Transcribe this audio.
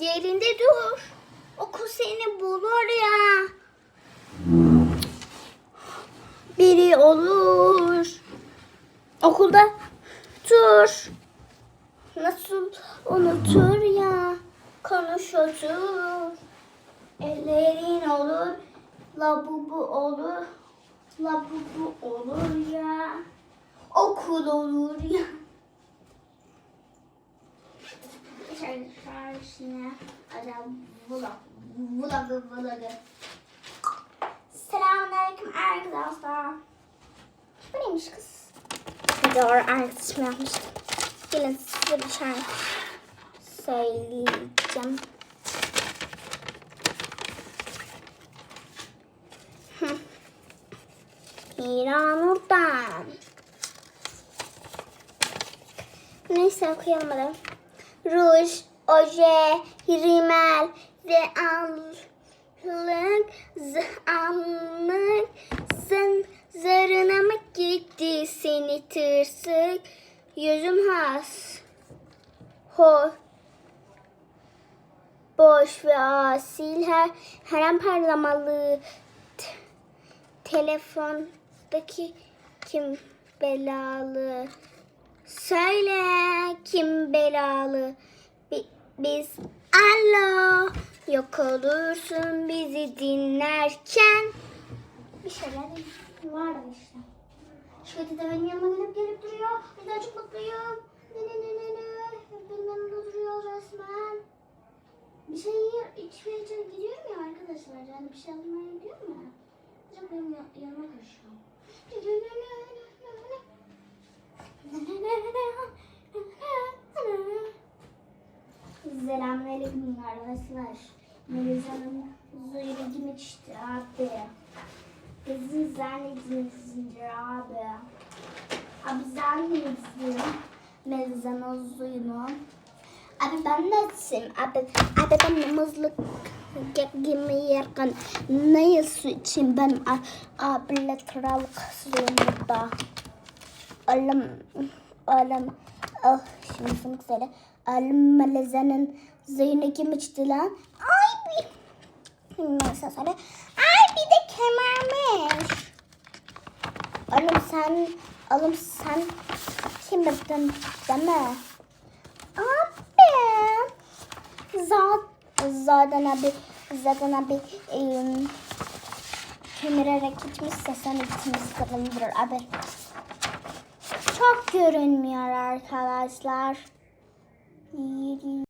Yerinde dur. Okul seni bulur ya. Biri olur. Okulda dur. Nasıl unutur ya? Konuşuyor. Ellerin olur. Labubu olur. Labubu olur ya. Okul olur ya. Şarkısına adam vlog. Vlog'ı vlog'ı. Selamünaleyküm arkadaşlar. Bu neymiş kız? Doğru arkadaşım yapmıştım. Gelin size bir şarkı söyleyeceğim. Hı. Piranur'dan. Neyse okuyalım hadi. Ruj, oje, rimel ve allık, anlık, zın, zarına mı gitti seni tırsık, yüzüm has, ho, boş ve asil her, her an parlamalı, T- telefondaki kim belalı, Söyle kim belalı? Bi- Biz Allah yok olursun bizi dinlerken. Bir şeyler vardı işte. Şöyle de benim yanıma gelip gelip duruyor. Bir daha çok mutluyum. Ne ne ne ne ne. Benim yanımda duruyor resmen. Bir şey yer, içmeye gidiyorum ya arkadaşlar. Yani bir şey almaya gidiyorum ya. Çok benim ya- yanıma koşuyor. Selamünaleyküm arkadaşlar. Meliza'nın zuyruğum içti abi. Bizim zannedinizdir abi. Abi zannedin. Meliza'nın zuyruğu. Abi ben nasılım? Abi, abi ben namazlık yakın. Ne su için ben abiyle krallık suyumda. Oğlum, oğlum, oh şimdi sana söyle. Oğlum Meleza'nın zeyni kim içti lan? Ay bir, neyse söyle. Ay bir de kemermiş. Oğlum sen, oğlum sen kim yaptın değil mi? Abi. Zaten, zaten abi, zaten abi ım, kemirerek içmişse sen içmişsindir abi. Çok görünmüyor arkadaşlar.